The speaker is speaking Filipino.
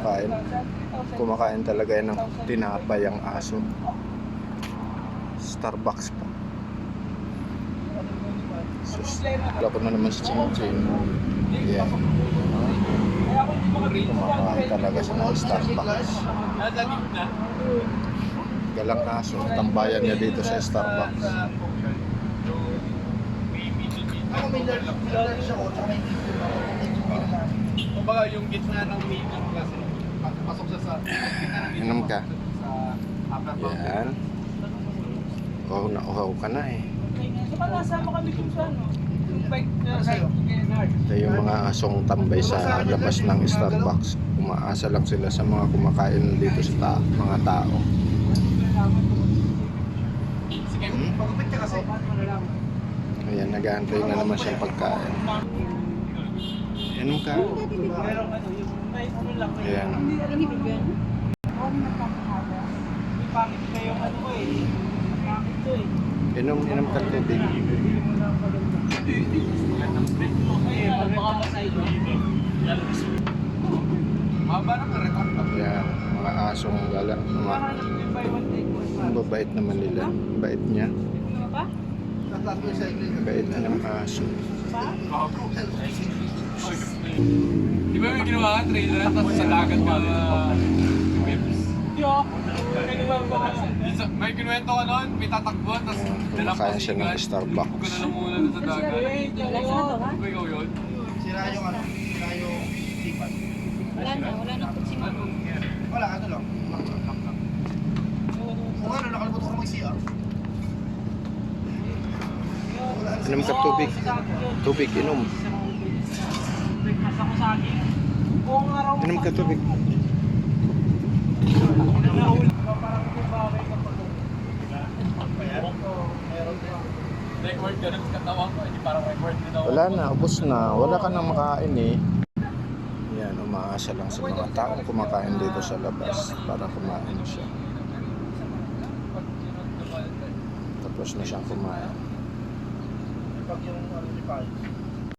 kumakain. Kumakain talaga yan ng tinapay ang aso. Starbucks pa. Sus, wala ko na naman si Chin Chin. Yan. Kumakain talaga siya ng Starbucks. Galang aso, tambayan niya dito sa Starbucks. Kumbaga yung gitna ng medium class, pasok siya sa medium Inom ka. Yan. Uhaw na uhaw ka na eh. Saka nasama kami kung saan, no? Ito yung mga asong tambay sa labas ng Starbucks. Umaasa lang sila sa mga kumakain dito sa ta- mga tao. Kasi. Ayan, nag-aantay na naman siyang pagkain. Inom ka. Meron ano, yung may ano lang. may- Ayan. May pangit yung ano ko eh. Pangit to eh. Inom, inom ka tubig. Ko. Ng. Ayan, mga asong gala. Mga, ang babait naman nila. Bait niya. Tatlas ko yung cycle. Bait ng aso. Di ba may ginawa ka trailer tapos sa dagat ka uh, whips? Kaya? Isa- May kinuwento ka noon, may tatakbuhan, tapos Kumakain siya ng Starbucks. Huwag ka na lang muna sa dagat. Ikaw yun? Sira yung ano, sira yung tipan. Wala na, wala na po si Mama. Wala, ano lang. Kung ano, nakalimutan ko na mag-CR. Inom ka tubig. Tubig, inom. Breakfast ako sa akin. Buong araw Inom ka tubig. Record ka rin sa katawan ko, hindi parang record din ako. Wala na, ubos na. Wala ka nang makain eh. Yan, umaasa lang sa mga taong kumakain dito sa labas para kumain siya. Tapos na siyang kumain. Pag yung ano ni.